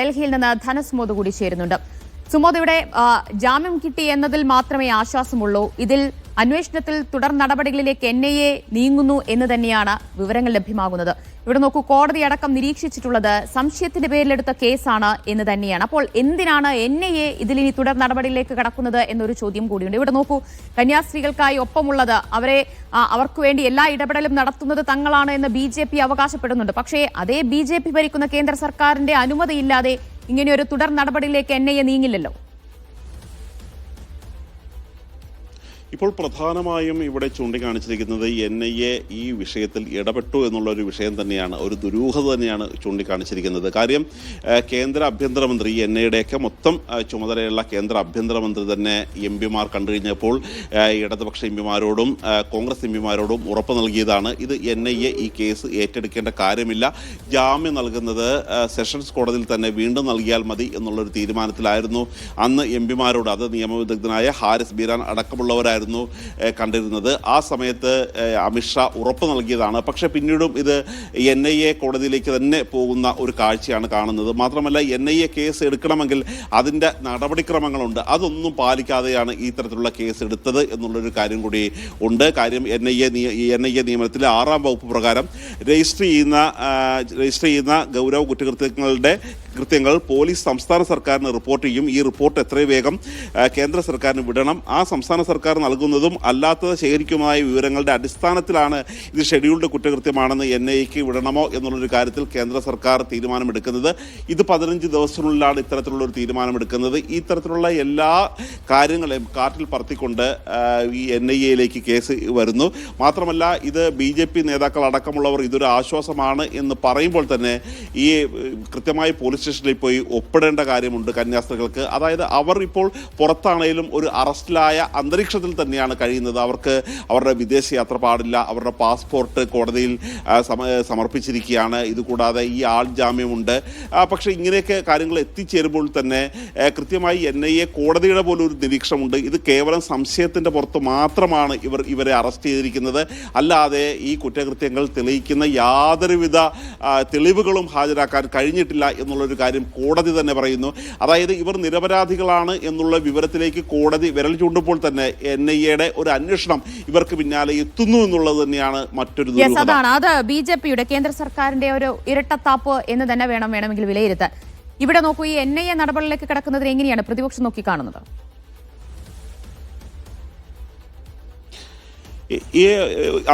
ഡൽഹിയിൽ നിന്ന് ധനസുമോദ് കൂടി ചേരുന്നുണ്ട്. സുമോദ് ഇവിടെ ജാമ്യം കിട്ടി എന്നതിൽ മാത്രമേ ആശ്വാസമുള്ളൂ. ഇതിൽ അന്വേഷണത്തിൽ തുടർ നടപടികളിലേക്ക് എൻ ഐ എ നീങ്ങുന്നു എന്ന് തന്നെയാണ് വിവരങ്ങൾ ലഭ്യമാകുന്നത്. ഇവിടെ നോക്കൂ കോടതി അടക്കം നിരീക്ഷിച്ചിട്ടുള്ളത് സംശയത്തിന്റെ പേരിലെടുത്ത കേസാണ് എന്ന് തന്നെയാണ്. അപ്പോൾ എന്തിനാണ് എൻ ഐ എ ഇതിൽ ഇനി തുടർ നടപടിയിലേക്ക് കടക്കുന്നത് എന്നൊരു ചോദ്യം കൂടിയുണ്ട്. ഇവിടെ നോക്കൂ കന്യാസ്ത്രീകൾക്കായി ഒപ്പമുള്ളത് അവരെ അവർക്ക് വേണ്ടി എല്ലാ ഇടപെടലും നടത്തുന്നത് തങ്ങളാണ് എന്ന് ബി ജെ പി അവകാശപ്പെടുന്നുണ്ട്. പക്ഷേ അതേ ബി ജെ പി ഭരിക്കുന്ന കേന്ദ്ര സർക്കാരിന്റെ അനുമതിയില്ലാതെ ഇങ്ങനെയൊരു തുടർ നടപടിയിലേക്ക് എൻ ഐ എ നീങ്ങില്ലല്ലോ. ഇപ്പോൾ പ്രധാനമായും ഇവിടെ ചൂണ്ടിക്കാണിച്ചിരിക്കുന്നത് എൻ ഐ എ ഈ വിഷയത്തിൽ ഇടപെട്ടു എന്നുള്ള ഒരു വിഷയം തന്നെയാണ് ഒരു ദുരൂഹത തന്നെയാണ് ചൂണ്ടിക്കാണിച്ചിരിക്കുന്നത്. കാര്യം കേന്ദ്ര ആഭ്യന്തരമന്ത്രി എൻ ഐയുടെയൊക്കെ മൊത്തം ചുമതലയുള്ള കേന്ദ്ര ആഭ്യന്തരമന്ത്രി തന്നെ എം പിമാർ കണ്ടു കഴിഞ്ഞപ്പോൾ ഇടതുപക്ഷ എം പിമാരോടും കോൺഗ്രസ് എം പിമാരോടും ഉറപ്പ് നൽകിയതാണ്. ഇത് എൻ ഐ എ ഈ കേസ് ഏറ്റെടുക്കേണ്ട കാര്യമില്ല. ജാമ്യം നൽകുന്നത് സെഷൻസ് കോടതിയിൽ തന്നെ വീണ്ടും നൽകിയാൽ മതി എന്നുള്ളൊരു തീരുമാനത്തിലായിരുന്നു. അന്ന് എം പിമാരോട് അത് നിയമവിദഗ്ധനായ ഹാരിസ് ബീരാൻ അടക്കമുള്ളവരായിരുന്നു ഏഹ്, കണ്ടിരുന്നത്. ആ സമയത്ത് അമിത്ഷാ ഉറപ്പ് നൽകിയതാണ്. പക്ഷെ പിന്നീടും ഇത് എൻ ഐ എ കോടതിയിലേക്ക് തന്നെ പോകുന്ന ഒരു കാഴ്ചയാണ് കാണുന്നത്. മാത്രമല്ല എൻ ഐ എ കേസ് എടുക്കണമെങ്കിൽ അതിന്റെ നടപടിക്രമങ്ങളുണ്ട്. അതൊന്നും പാലിക്കാതെയാണ് ഈ തരത്തിലുള്ള കേസ് എടുത്തത് എന്നുള്ളൊരു കാര്യം കൂടി ഉണ്ട്. കാര്യം N I A N I A നിയമത്തിലെ ആറാം വകുപ്പ് പ്രകാരം രജിസ്റ്റർ ചെയ്യുന്ന രജിസ്റ്റർ ചെയ്യുന്ന ഗൗരവ കുറ്റകൃത്യങ്ങളുടെ കൃത്യങ്ങൾ പോലീസ് സംസ്ഥാന സർക്കാരിന് റിപ്പോർട്ട് ചെയ്യും. ഈ റിപ്പോർട്ട് എത്രയും വേഗം കേന്ദ്ര സർക്കാരിന് വിടണം. ആ സംസ്ഥാന സർക്കാർ നൽകുന്നതും അല്ലാത്തത് ശേഖരിക്കുമായ വിവരങ്ങളുടെ അടിസ്ഥാനത്തിലാണ് ഇത് ഷെഡ്യൂൾഡ് കുറ്റകൃത്യമാണെന്ന് എൻ ഐക്ക് വിടണമോ എന്നുള്ളൊരു കാര്യത്തിൽ കേന്ദ്ര സർക്കാർ തീരുമാനമെടുക്കുന്നത്. ഇത് പതിനഞ്ച് ദിവസത്തിനുള്ളിലാണ് ഇത്തരത്തിലുള്ള ഒരു തീരുമാനമെടുക്കുന്നത്. ഇത്തരത്തിലുള്ള തരത്തിലുള്ള എല്ലാ കാര്യങ്ങളെയും കാറ്റിൽ പറത്തിക്കൊണ്ട് ഈ എൻ ഐ എയിലേക്ക് കേസ് വരുന്നു. മാത്രമല്ല ഇത് ബി ജെ പി നേതാക്കൾ അടക്കമുള്ളവർ ഇതൊരു ആശ്വാസമാണ് എന്ന് പറയുമ്പോൾ തന്നെ ഈ കൃത്യമായി പോലീസ് സ്റ്റേഷനിൽ പോയി ഒപ്പിടേണ്ട കാര്യമുണ്ട് കന്യാസ്ത്രീകൾക്ക്. അതായത് അവർ ഇപ്പോൾ പുറത്താണേലും ഒരു അറസ്റ്റിലായ അന്തരീക്ഷത്തിൽ തന്നെയാണ് കഴിയുന്നത്. അവർക്ക് അവരുടെ വിദേശയാത്ര പാടില്ല. അവരുടെ പാസ്പോർട്ട് കോടതിയിൽ സമർപ്പിച്ചിരിക്കുകയാണ്. ഇതുകൂടാതെ ഈ ആൾ ജാമ്യമുണ്ട് പക്ഷേ ഇങ്ങനെയൊക്കെ കാര്യങ്ങൾ എത്തിച്ചേരുമ്പോൾ തന്നെ കൃത്യമായി എൻ ഐ എ കോടതിയുടെ പോലും ഒരു നിരീക്ഷണമുണ്ട്. ഇത് കേവലം സംശയത്തിന്റെ പുറത്ത് മാത്രമാണ് ഇവർ ഇവരെ അറസ്റ്റ് ചെയ്തിരിക്കുന്നത്. അല്ലാതെ ഈ കുറ്റകൃത്യങ്ങൾ തെളിയിക്കുന്ന യാതൊരുവിധ തെളിവുകളും ഹാജരാക്കാൻ കഴിഞ്ഞിട്ടില്ല എന്നുള്ളൊരു കാര്യം കോടതി തന്നെ പറയുന്നു. അതായത് ഇവർ നിരപരാധികളാണ് എന്നുള്ള വിവരത്തിലേക്ക് കോടതി വിരൽ ചൂണ്ടുമ്പോൾ തന്നെ എൻ ഐ എയുടെ ഒരു അന്വേഷണം ഇവർക്ക് പിന്നാലെ എത്തുന്നു എന്നുള്ളത് തന്നെയാണ് മറ്റൊരു അതാണ്. അത് ബി ജെ പിയുടെ കേന്ദ്ര സർക്കാരിന്റെ ഒരു ഇരട്ടത്താപ്പ് എന്ന് തന്നെ വേണം വേണമെങ്കിൽ വിലയിരുത്താൻ. ഇവിടെ നോക്കൂ ഈ എൻ ഐ എ നടപടികളിലേക്ക് കിടക്കുന്നതിന് എങ്ങനെയാണ്? പ്രതിപക്ഷം നോക്കിക്കാണുന്നത് ഈ- ഈ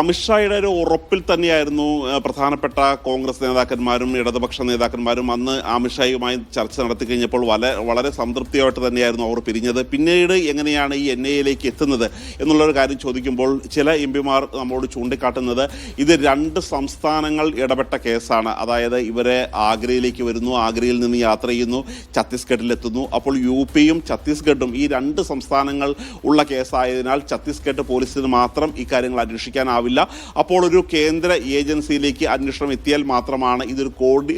അമിത്ഷായുടെ ഒരു ഉറപ്പിൽ തന്നെയായിരുന്നു പ്രധാനപ്പെട്ട കോൺഗ്രസ് നേതാക്കന്മാരും ഇടതുപക്ഷ നേതാക്കന്മാരും അന്ന് അമിത്ഷായുമായി ചർച്ച നടത്തി കഴിഞ്ഞപ്പോൾ വളരെ വളരെ സംതൃപ്തിയായിട്ട് തന്നെയായിരുന്നു അവർ പിരിഞ്ഞത്. പിന്നീട് എങ്ങനെയാണ് ഈ എൻ ഐ എയിലേക്ക് എത്തുന്നത് എന്നുള്ളൊരു കാര്യം ചോദിക്കുമ്പോൾ ചില എം പിമാർ നമ്മോട് ചൂണ്ടിക്കാട്ടുന്നത് ഇത് രണ്ട് സംസ്ഥാനങ്ങൾ ഇടപെട്ട കേസാണ്. അതായത് ഇവരെ ആഗ്രയിലേക്ക് വരുന്നു ആഗ്രയിൽ നിന്ന് യാത്ര ചെയ്യുന്നു ഛത്തീസ്ഗഡിലെത്തുന്നു. അപ്പോൾ യു പിയും ഛത്തീസ്ഗഡും ഈ രണ്ട് സംസ്ഥാനങ്ങൾ ഉള്ള കേസായതിനാൽ ഛത്തീസ്ഗഡ് പോലീസിന് മാത്രം ഇക്കാര്യങ്ങൾ അന്വേഷിക്കാനാവില്ല. അപ്പോൾ ഒരു കേന്ദ്ര ഏജൻസിയിലേക്ക് അന്വേഷണം എത്തിയാൽ മാത്രമാണ് ഇതൊരു കോർഡി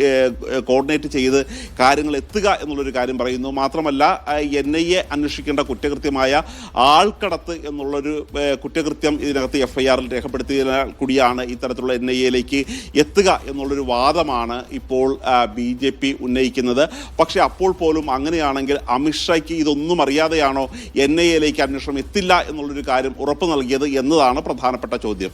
കോർഡിനേറ്റ് ചെയ്ത് കാര്യങ്ങൾ എത്തുക എന്നുള്ളൊരു കാര്യം പറയുന്നു. മാത്രമല്ല എൻ ഐ എ അന്വേഷിക്കേണ്ട കുറ്റകൃത്യമായ ആൾക്കടത്ത് എന്നുള്ളൊരു കുറ്റകൃത്യം ഇതിനകത്ത് എഫ് ഐ ആറിൽ രേഖപ്പെടുത്തിയതിനാൽ കൂടിയാണ് ഇത്തരത്തിലുള്ള എൻ ഐ എയിലേക്ക് എത്തുക എന്നുള്ളൊരു വാദമാണ് ഇപ്പോൾ ബി ജെ പി ഉന്നയിക്കുന്നത്. പക്ഷേ അപ്പോൾ പോലും അങ്ങനെയാണെങ്കിൽ അമിത്ഷായ്ക്ക് ഇതൊന്നും അറിയാതെയാണോ എൻ ഐ എയിലേക്ക് അന്വേഷണം എത്തില്ല എന്നുള്ളൊരു കാര്യം ഉറപ്പ് നൽകിയത് എന്നതാണ് പ്രധാനപ്പെട്ട ചോദ്യം.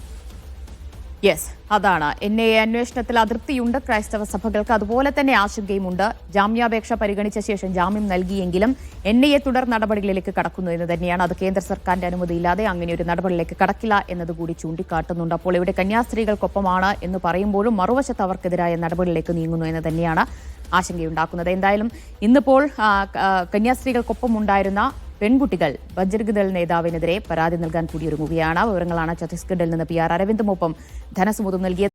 യെസ് അതാണ്. എൻ എ അന്വേഷണത്തിൽ അതൃപ്തിയുണ്ട് ക്രൈസ്തവ സഭകൾക്ക് അതുപോലെ തന്നെ ആശങ്കയുമുണ്ട്. ജാമ്യാപേക്ഷ പരിഗണിച്ച ശേഷം ജാമ്യം നൽകിയെങ്കിലും എൻ ഐ എ തുടർ നടപടികളിലേക്ക് കടക്കുന്നു എന്ന് തന്നെയാണ്. അത് കേന്ദ്ര സർക്കാരിന്റെ അനുമതിയില്ലാതെ അങ്ങനെ ഒരു നടപടിയിലേക്ക് കടക്കില്ല എന്നതുകൂടി ചൂണ്ടിക്കാട്ടുന്നുണ്ട്. അപ്പോൾ ഇവിടെ കന്യാസ്ത്രീകൾക്കൊപ്പമാണ് എന്ന് പറയുമ്പോഴും മറുവശത്ത് അവർക്കെതിരായ നടപടികളിലേക്ക് നീങ്ങുന്നു എന്ന് തന്നെയാണ് ആശങ്കയുണ്ടാക്കുന്നത്. എന്തായാലും ഇന്നിപ്പോൾ കന്യാസ്ത്രീകൾക്കൊപ്പം ഉണ്ടായിരുന്ന പെൺകുട്ടികൾ ബജർഗ്ദൾ നേതാവിനെതിരെ പരാതി നൽകാൻ കൂടിയൊരുങ്ങുകയാണ്. വിവരങ്ങളാണ് ഛത്തീസ്ഗഡിൽ നിന്ന് പി ആർ അരവിന്ദുമൊപ്പം ധനസമൂഹം നൽകിയത്.